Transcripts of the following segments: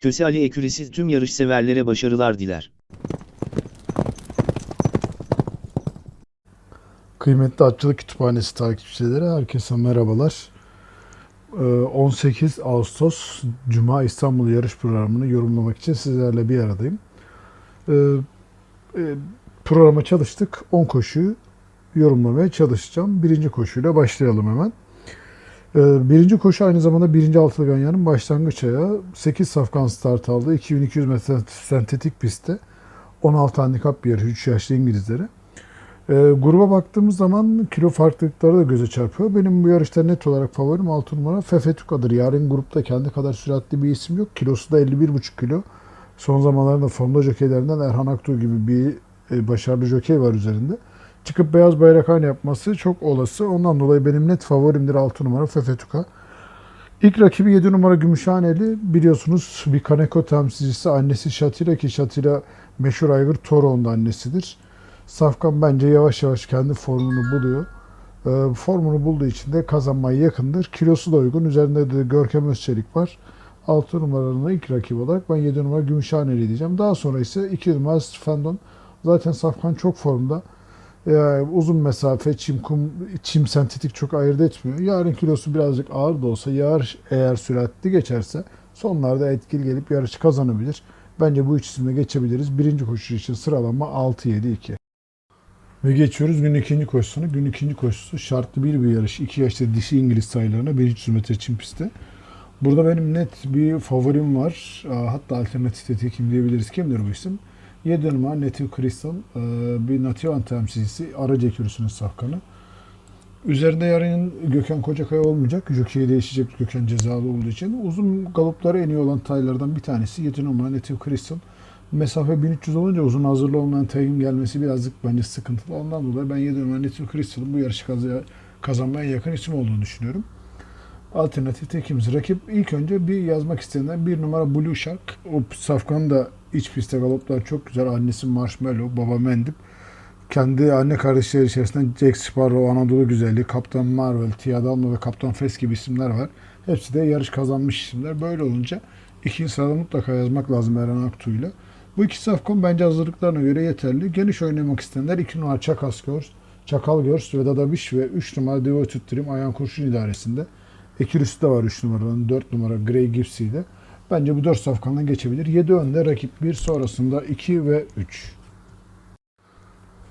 Köse Ali Ekürisi tüm yarışseverlere başarılar diler. Kıymetli Atçılık Kütüphanesi takipçileri herkese merhabalar. Ee, 18 Ağustos Cuma İstanbul yarış programını yorumlamak için sizlerle bir aradayım. Ee, e, Programa çalıştık. 10 koşuyu yorumlamaya çalışacağım. Birinci koşuyla başlayalım hemen. Ee, Birinci koşu aynı zamanda birinci altılı ganyanın başlangıç ayağı. 8 safkan start aldı. 2200 metre sentetik pistte. 16 handikap yarış 3 yaşlı İngilizlere. E, gruba baktığımız zaman kilo farklılıkları da göze çarpıyor. Benim bu yarışta net olarak favorim 6 numara Fefetuka'dır. Yarın grupta kendi kadar süratli bir isim yok. Kilosu da 51,5 kilo. Son zamanlarda formda jokeylerinden Erhan Aktuğ gibi bir e, başarılı jokey var üzerinde. Çıkıp beyaz bayrak aynı yapması çok olası. Ondan dolayı benim net favorimdir 6 numara Fefetuka. İlk rakibi 7 numara Gümüşhaneli. Biliyorsunuz bir Kaneko temsilcisi annesi Şatira ki Şatira meşhur aygır Toro'nun annesidir. Safkan bence yavaş yavaş kendi formunu buluyor. Ee, formunu bulduğu için de kazanmaya yakındır. Kilosu da uygun. Üzerinde de Görkem Özçelik var. 6 numaranın ilk rakibi olarak ben 7 numara Gümüşhaneli diyeceğim. Daha sonra ise 2 numara Fendon. Zaten Safkan çok formda. Ee, uzun mesafe, çim, kum, çim sentetik çok ayırt etmiyor. Yarın kilosu birazcık ağır da olsa yarış eğer süratli geçerse sonlarda etkili gelip yarışı kazanabilir. Bence bu üç geçebiliriz. Birinci koşu için sıralama 6-7-2. Ve geçiyoruz gün ikinci koşusuna. Gün ikinci koşusu şartlı bir bir yarış. 2 yaşta dişi İngiliz sayılarına 1300 metre çim pistte. Burada benim net bir favorim var. Hatta alternatif de kim diyebiliriz. Kimdir bu isim? 7 numara Native Crystal. Ee, Bir Nativan temsilcisi. Aracı ekürüsünün safkanı. Üzerinde yarın Gökhan Kocakaya olmayacak. Jockey değişecek Gökhan cezalı olduğu için. Uzun galopları en iyi olan taylardan bir tanesi 7 numara Native Crystal. Mesafe 1300 olunca uzun hazırlı olmayan tayın gelmesi birazcık bence sıkıntılı. Ondan dolayı ben 7 numara Native Crystal'ın bu yarışı kaz- kazanmaya yakın isim olduğunu düşünüyorum. Alternatif tekimiz. Rakip ilk önce bir yazmak isteyenler bir numara Blue Shark. O safkan da iç pistte galoplar çok güzel. Annesi Marshmallow, baba Mendip. Kendi anne kardeşleri içerisinde Jack Sparrow, Anadolu Güzelliği, Kaptan Marvel, Tia Damla ve Kaptan Fes gibi isimler var. Hepsi de yarış kazanmış isimler. Böyle olunca ikinci sırada mutlaka yazmak lazım Eren Aktuğ'yla. Bu iki safkan bence hazırlıklarına göre yeterli. Geniş oynamak isteyenler 2 numara Çakas Görs, Çakal Görs ve Dadabiş ve 3 numara Devoted Dream Ayhan Kurşun idaresinde. Ekürüsü de var 3 numaranın 4 numara Grey Gipsy'de. Bence bu 4 safkandan geçebilir. 7 önde rakip 1 sonrasında 2 ve 3.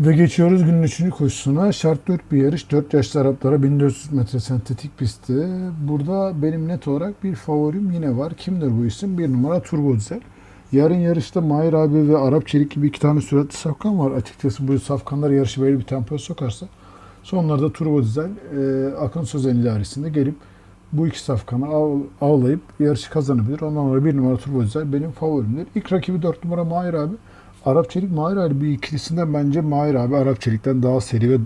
Ve geçiyoruz günün 3. koşusuna. Şart 4 bir yarış. 4 yaşlı Araplara 1400 metre sentetik pistte. Burada benim net olarak bir favorim yine var. Kimdir bu isim? Bir numara Turbo Dizel. Yarın yarışta Mahir abi ve Arap Çelik gibi iki tane süratli safkan var. Açıkçası bu safkanlar yarışı böyle bir tempoya sokarsa sonlarda Turbo Dizel e, Akın Sözen idaresinde gelip bu iki safkanı av, avlayıp yarışı kazanabilir. Ondan sonra bir numara Turbo Dizel benim favorimdir. İlk rakibi 4 numara Mahir abi. Arap Çelik Mahir abi bir ikilisinden bence Mahir abi Arap Çelik'ten daha seri ve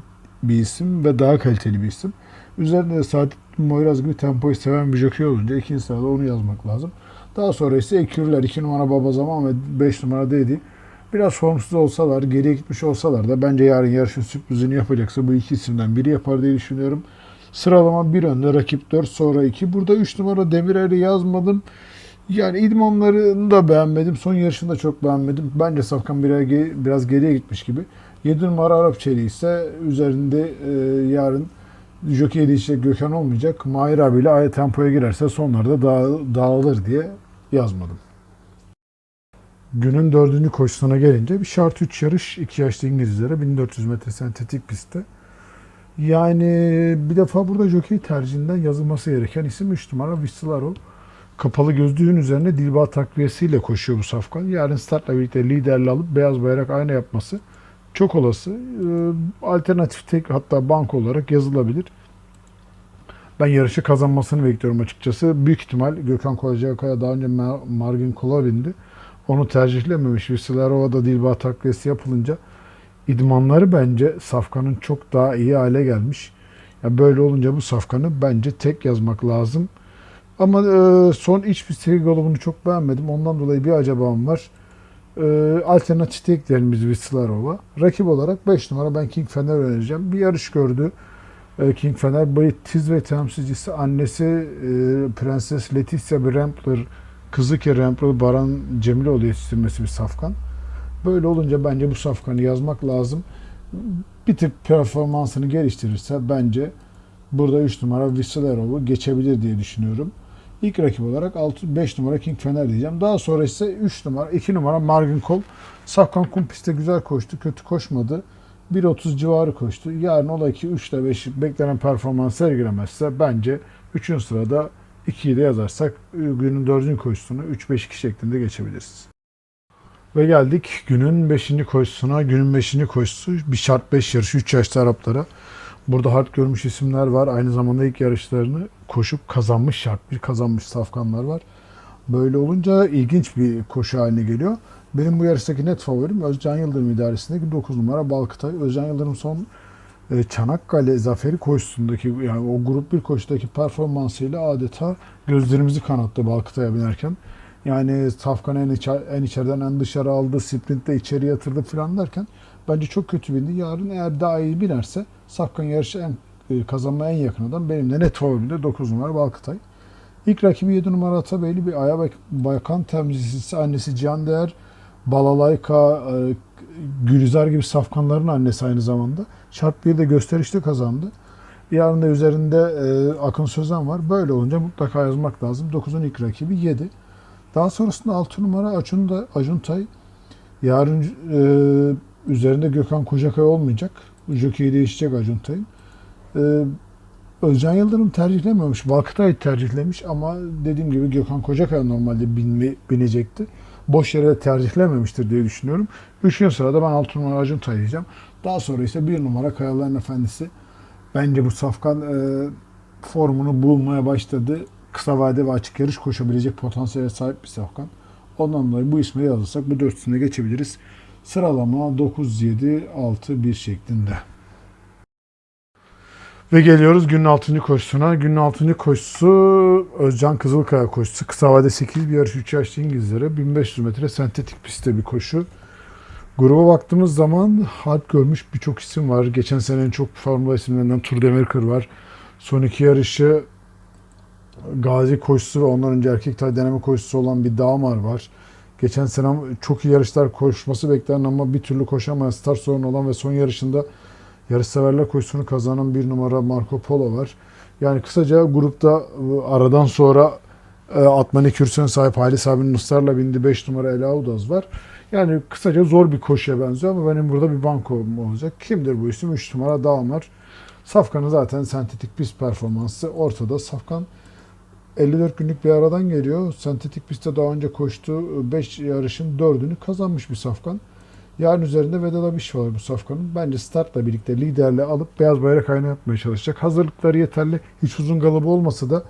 bir isim ve daha kaliteli bir isim. Üzerinde de Saadettin Moyraz gibi tempoyu seven bir jockey olunca ikinci sırada onu yazmak lazım. Daha sonra ise ekürler 2 numara Baba Zaman ve 5 numara Dedi. Biraz formsuz olsalar, geriye gitmiş olsalar da bence yarın yarışın sürprizini yapacaksa bu iki isimden biri yapar diye düşünüyorum. Sıralama bir önde, rakip 4 sonra 2. Burada 3 numara Demirer'i yazmadım. Yani idmanlarını da beğenmedim. Son yarışını da çok beğenmedim. Bence Safkan biraz, geriye gitmiş gibi. 7 numara Arap Çeliği ise üzerinde e, yarın Jockey değişecek Gökhan olmayacak. Mahir abiyle aynı tempoya girerse sonlarda dağ, dağılır diye yazmadım. Günün dördüncü koşusuna gelince bir şart 3 yarış 2 yaşlı İngilizlere 1400 metre sentetik pistte. Yani bir defa burada jockey tercihinden yazılması gereken isim 3 numara Vissilaro. Kapalı gözlüğün üzerine dilba takviyesiyle koşuyor bu safkan. Yarın startla birlikte liderli alıp beyaz bayrak aynı yapması çok olası. Ee, Alternatif tek hatta bank olarak yazılabilir. Ben yarışı kazanmasını bekliyorum açıkçası. Büyük ihtimal Gökhan Kocakaya daha önce Mar- Margin Kolovin'di. Onu tercihlememiş. Vislarova'da Dilba takviyesi yapılınca idmanları bence Safkan'ın çok daha iyi hale gelmiş. Ya böyle olunca bu Safkan'ı bence tek yazmak lazım. Ama e, son iç pistteki golümünü çok beğenmedim. Ondan dolayı bir acabam var. E, alternatif tek diyelim Vislarova. Rakip olarak 5 numara ben King Fener önereceğim. Bir yarış gördü. E, King Fener Tiz ve temsilcisi annesi e, Prenses Leticia Brempler Kızılkere Emperor Baran Cemiloğlu yetiştirmesi bir safkan. Böyle olunca bence bu safkanı yazmak lazım. Bir tık performansını geliştirirse bence burada 3 numara Visselerov'u geçebilir diye düşünüyorum. İlk rakip olarak 6 5 numara King Fener diyeceğim. Daha sonra ise 3 numara 2 numara Margin Kol. Safkan kum pistte güzel koştu, kötü koşmadı. 1.30 civarı koştu. Yarın ola ki 3 ile 5 beklenen performans sergilemezse bence 3. sırada 2'yi de yazarsak günün 4. koşusunu 3-5-2 şeklinde geçebiliriz. Ve geldik günün 5. koşusuna. Günün 5. koşusu bir şart 5 yarışı 3 yaşlı Araplara. Burada hard görmüş isimler var. Aynı zamanda ilk yarışlarını koşup kazanmış şart bir kazanmış safkanlar var. Böyle olunca ilginç bir koşu haline geliyor. Benim bu yarıştaki net favorim Özcan Yıldırım idaresindeki 9 numara Balkıtay. Özcan Yıldırım son e, Çanakkale Zaferi koşusundaki yani o grup bir koşudaki performansıyla adeta gözlerimizi kanattı Balkıtay'a binerken. Yani Safkan'ı en, içer, en içeriden en dışarı aldı, sprintte içeri yatırdı falan derken bence çok kötü bindi. Yarın eğer daha iyi binerse Safkan yarışı en, e, kazanmaya en yakın adam. Benim de net favorim de 9 numara Balkıtay. İlk rakibi 7 numara Atabeyli bir Aya Bakan temsilcisi annesi Cihan Değer, Balalayka, e, Gülizar gibi safkanların annesi aynı zamanda. Şart bir de gösterişte kazandı. Yarın da üzerinde e, Akın Sözen var. Böyle olunca mutlaka yazmak lazım. 9'un ilk rakibi 7. Daha sonrasında 6 numara Acun da Acuntay. Yarın e, üzerinde Gökhan Kocakay olmayacak. Jockey değişecek Acuntay'ın. E, Özcan Yıldırım tercihlememiş. Vakıtay tercihlemiş ama dediğim gibi Gökhan Kocakay normalde binme, binecekti. Boş yere tercihlememiştir diye düşünüyorum. Üçüncü sırada ben 6 numara Acuntay diyeceğim. Daha sonra ise 1 numara Kayaların Efendisi. Bence bu safkan e, formunu bulmaya başladı. Kısa vade ve açık yarış koşabilecek potansiyele sahip bir safkan. Ondan dolayı bu ismi yazırsak bu dörtlüsüne geçebiliriz. Sıralama 9, 7, 6, 1 şeklinde. Ve geliyoruz günün 6. koşusuna. Günün 6. koşusu Özcan Kızılkaya koşusu. Kısa vade 8 bir yarış 3 yaşlı İngilizlere 1500 metre sentetik pistte bir koşu. Gruba baktığımız zaman harp görmüş birçok isim var. Geçen sene en çok formula isimlerinden Tur Demirkır var. Son iki yarışı Gazi koşusu ve ondan önce erkek tay deneme koşusu olan bir Damar var. Geçen sene çok iyi yarışlar koşması beklenen ama bir türlü koşamayan start sorunu olan ve son yarışında yarışseverler koşusunu kazanan bir numara Marco Polo var. Yani kısaca grupta e, aradan sonra e, Atmani Kürsen sahip Halis abinin ısrarla bindi 5 numara Ela Udaz var. Yani kısaca zor bir koşuya benziyor ama benim burada bir banko olacak. Kimdir bu isim? 3 numara Damar. Safkan'ın zaten sentetik pist performansı ortada. Safkan 54 günlük bir aradan geliyor. Sentetik pistte daha önce koştuğu 5 yarışın 4'ünü kazanmış bir Safkan. Yarın üzerinde Vedat Abiş var bu Safkan'ın. Bence startla birlikte liderle alıp beyaz bayrak ayna yapmaya çalışacak. Hazırlıkları yeterli. Hiç uzun galop olmasa da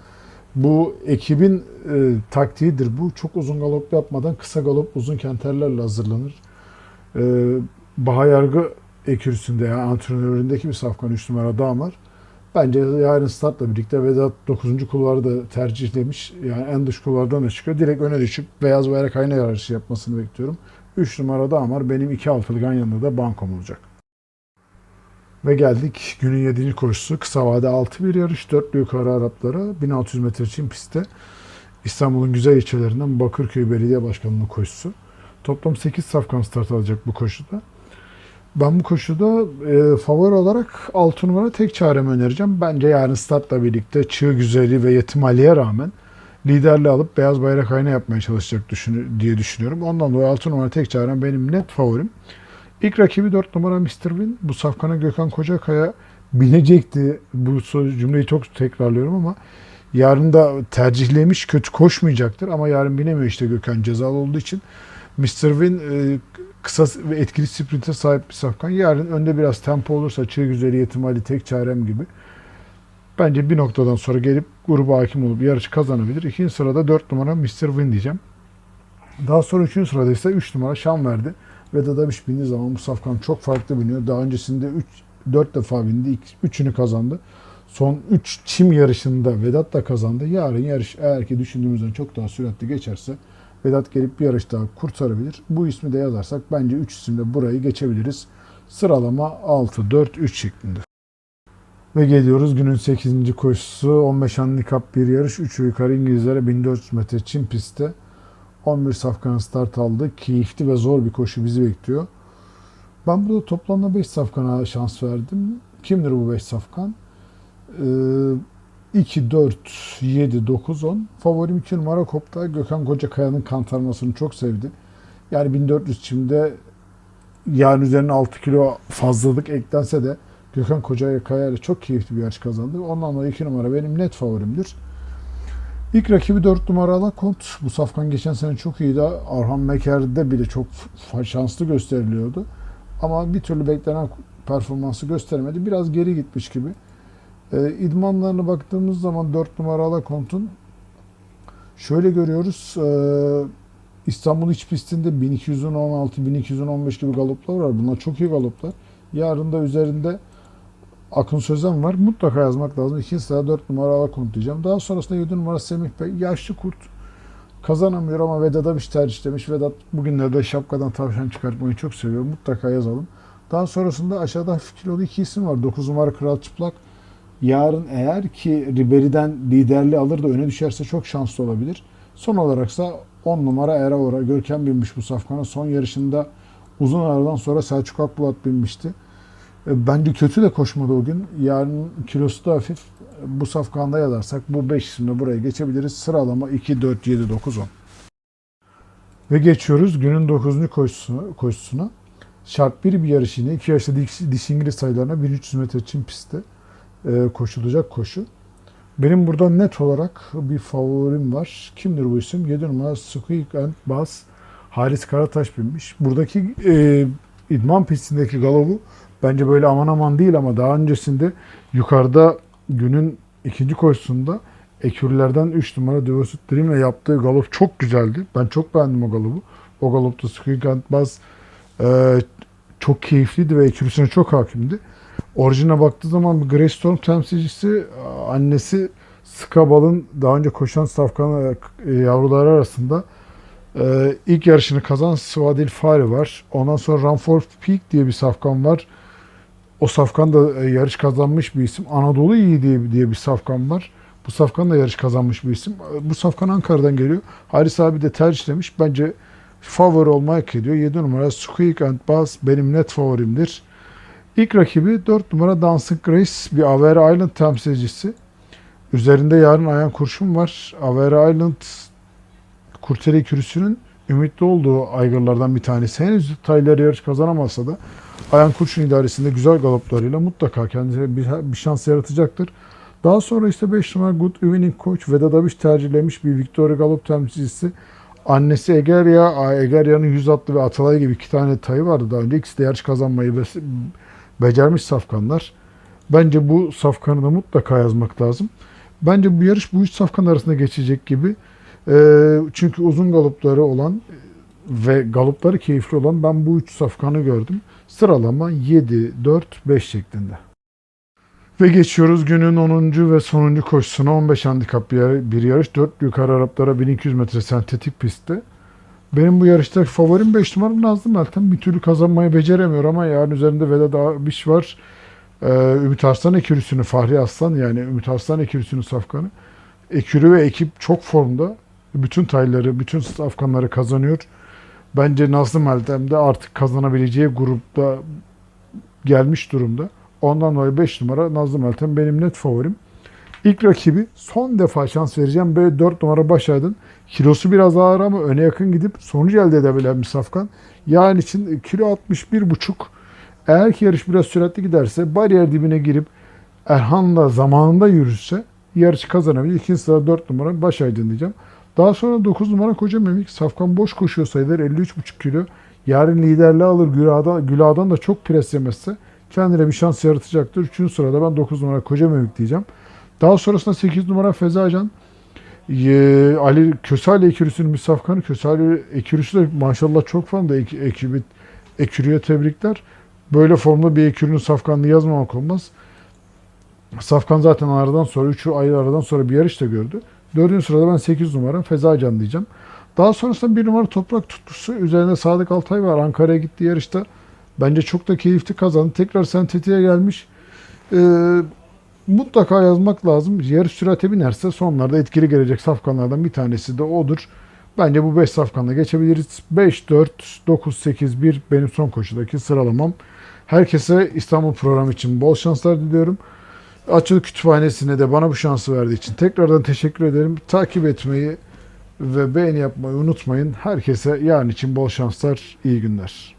bu ekibin e, taktiğidir bu. Çok uzun galop yapmadan kısa galop uzun kenterlerle hazırlanır. E, Baha Yargı ekürüsünde yani antrenöründeki bir Safkan 3 numara Damar. Bence yarın startla birlikte Vedat 9. kulvarı da tercihlemiş. Yani en dış kulvardan da çıkıyor. Direkt öne düşüp beyaz bayrak ayna yarışı yapmasını bekliyorum. 3 numara Damar benim 2 altılı yanında da bankom olacak. Ve geldik günün 7. koşusu. Kısa vade 6 bir yarış. 4 yukarı Araplara 1600 metre için pistte. İstanbul'un güzel ilçelerinden Bakırköy Belediye Başkanlığı koşusu. Toplam 8 safkan start alacak bu koşuda. Ben bu koşuda e, favori olarak 6 numara tek çaremi önereceğim. Bence yarın startla birlikte Çığ Güzeli ve Yetim Ali'ye rağmen liderliği alıp beyaz bayrak ayna yapmaya çalışacak düşün, diye düşünüyorum. Ondan dolayı 6 numara tek çarem benim net favorim. İlk rakibi 4 numara Mr. Win. Bu safkana Gökhan Kocakaya binecekti. Bu cümleyi çok tekrarlıyorum ama yarın da tercihlemiş kötü koşmayacaktır. Ama yarın binemiyor işte Gökhan cezalı olduğu için. Mr. Win e, kısa ve etkili sprinte sahip bir safkan. Yarın önde biraz tempo olursa Çığ Güzeli ihtimali tek çarem gibi. Bence bir noktadan sonra gelip gruba hakim olup yarışı kazanabilir. İkinci sırada 4 numara Mr. Win diyeceğim. Daha sonra üçüncü sırada ise 3 numara Şan verdi. Vedat Abiş bindiği zaman bu safkan çok farklı biniyor. Daha öncesinde 3 4 defa bindi. 3'ünü kazandı. Son 3 çim yarışında Vedat da kazandı. Yarın yarış eğer ki düşündüğümüzden çok daha süratli geçerse Vedat gelip bir yarış daha kurtarabilir. Bu ismi de yazarsak bence 3 isimle burayı geçebiliriz. Sıralama 6-4-3 şeklinde. Ve geliyoruz günün 8. koşusu. 15 handikap bir yarış. 3 yukarı İngilizlere 1400 metre çim pistte. 11 safkanın start aldı. Keyifli ve zor bir koşu bizi bekliyor. Ben burada toplamda 5 safkana şans verdim. Kimdir bu 5 safkan? Ee, 2, 4, 7, 9, 10. Favorim 2 numara Kopta. Gökhan Kocakaya'nın kantarmasını çok sevdi. Yani 1400 çimde yani üzerine 6 kilo fazlalık eklense de Gökhan Kocakaya ile çok keyifli bir yarış kazandı. Ondan dolayı 2 numara benim net favorimdir. İlk rakibi 4 numaralı Kont. Bu safkan geçen sene çok iyiydi. Arhan Meker'de bile çok şanslı gösteriliyordu. Ama bir türlü beklenen performansı göstermedi. Biraz geri gitmiş gibi. E, idmanlarına baktığımız zaman 4 numaralı Kont'un şöyle görüyoruz. E, İstanbul iç pistinde 1216-1215 gibi galoplar var. Bunlar çok iyi galoplar. Yarın da üzerinde Akın Sözen var. Mutlaka yazmak lazım. 2 sıra 4 numaralı kont diyeceğim. Daha sonrasında 7 numara Semih Bey. Yaşlı kurt. Kazanamıyor ama Vedat'a bir tercih demiş. Vedat bugünlerde şapkadan tavşan çıkartmayı çok seviyor. Mutlaka yazalım. Daha sonrasında aşağıda hafif iki isim var. 9 numara Kral Çıplak. Yarın eğer ki Ribery'den liderliği alır da öne düşerse çok şanslı olabilir. Son olaraksa 10 numara Eraora. Görkem binmiş bu safkana. Son yarışında uzun aradan sonra Selçuk Akbulat binmişti. E, Bence kötü de koşmadı o gün. Yarın kilosu da hafif. Bu safkanda yazarsak bu 5 isimle buraya geçebiliriz. Sıralama 2, 4, 7, 9, 10. Ve geçiyoruz günün 9. koşusuna. koşusuna. Şart 1 bir yarış yine. 2 yaşlı diş, diş İngiliz sayılarına 1300 metre çim pistte koşulacak koşu. Benim burada net olarak bir favorim var. Kimdir bu isim? 7 numara Squeak and Bass. Halis Karataş binmiş. Buradaki e, idman pistindeki galobu bence böyle aman aman değil ama daha öncesinde yukarıda günün ikinci koşusunda ekürlerden 3 numara Devosit Dream'le yaptığı galop çok güzeldi. Ben çok beğendim o galobu. O galopta Squeak and Bass e, çok keyifliydi ve ekürüsüne çok hakimdi. Orijine baktığı zaman bir Grey Storm temsilcisi annesi Skabal'ın daha önce koşan safkan e, yavruları arasında e, ilk yarışını kazanan Svadil Fari var. Ondan sonra Ranford Peak diye bir safkan var. O safkan da e, yarış kazanmış bir isim. Anadolu İyi diye, diye bir safkan var. Bu safkan da yarış kazanmış bir isim. Bu safkan Ankara'dan geliyor. Haris abi de tercihlemiş. Bence favori olmayı hak ediyor. 7 numara Squeak and Buzz benim net favorimdir. İlk rakibi 4 numara Dancing Grace bir Avera Island temsilcisi. Üzerinde yarın Ayan Kurşun var. Avera Island Kurteri Kürüsü'nün ümitli olduğu aygırlardan bir tanesi. Henüz Tyler yarış kazanamasa da Ayan Kurşun idaresinde güzel galoplarıyla mutlaka kendisine bir, bir şans yaratacaktır. Daha sonra işte 5 numara Good Evening Coach Vedat Abiş tercihlemiş bir Victoria Galop temsilcisi. Annesi Egerya, Egerya'nın 100 atlı ve Atalay gibi iki tane tayı vardı daha önce. İkisi de yarış kazanmayı becermiş safkanlar. Bence bu safkanı da mutlaka yazmak lazım. Bence bu yarış bu üç safkan arasında geçecek gibi. Ee, çünkü uzun galopları olan ve galopları keyifli olan ben bu üç safkanı gördüm. Sıralama 7, 4, 5 şeklinde. Ve geçiyoruz günün 10. ve sonuncu koşusuna 15 handikap bir, yar- bir yarış. 4 yukarı Araplara 1200 metre sentetik pistte. Benim bu yarıştaki favorim 5 numara Nazlı Meltem. Bir türlü kazanmayı beceremiyor ama yarın üzerinde Vedat Abiş var. Ee, Ümit Arslan ekürüsünü, Fahri Aslan yani Ümit Arslan ekürüsünün safkanı. Ekürü ve ekip çok formda. Bütün tayları, bütün safkanları kazanıyor. Bence Nazlı Meltem de artık kazanabileceği grupta gelmiş durumda. Ondan dolayı 5 numara Nazlı Meltem benim net favorim. İlk rakibi son defa şans vereceğim. Böyle 4 numara Başaydın. Kilosu biraz ağır ama öne yakın gidip sonuç elde edebilen bir safkan. Yani için kilo 61,5. Eğer ki yarış biraz süratli giderse bariyer dibine girip Erhan'la zamanında yürürse yarışı kazanabilir. İkinci sıra 4 numara Başaydın diyeceğim. Daha sonra 9 numara Koca Memik. Safkan boş koşuyor sayılır. 53,5 kilo. Yarın liderliği alır. Gülağ'dan, Gülağ'dan da çok pres yemezse kendine bir şans yaratacaktır. Üçüncü sırada ben 9 numara Koca Memik diyeceğim. Daha sonrasında 8 numara Fezacan. Ee, Ali Kösali ekürüsünün bir safkanı. Kösali ekürüsü de maşallah çok formda ek, ekibi, ekürüye tebrikler. Böyle formda bir ekürünün safkanını yazmamak olmaz. Safkan zaten aradan sonra 3 ay aradan sonra bir yarış da gördü. Dördüncü sırada ben 8 numara Fezacan diyeceğim. Daha sonrasında bir numara toprak tutkusu. Üzerinde Sadık Altay var. Ankara'ya gittiği yarışta. Bence çok da keyifli kazandı. Tekrar sentetiğe gelmiş. Ee, mutlaka yazmak lazım. Yarış sürate binerse sonlarda etkili gelecek safkanlardan bir tanesi de odur. Bence bu 5 safkanla geçebiliriz. 5, 4, 9, 8, 1 benim son koşudaki sıralamam. Herkese İstanbul programı için bol şanslar diliyorum. Açılı Kütüphanesi'ne de bana bu şansı verdiği için tekrardan teşekkür ederim. Takip etmeyi ve beğeni yapmayı unutmayın. Herkese yarın için bol şanslar, iyi günler.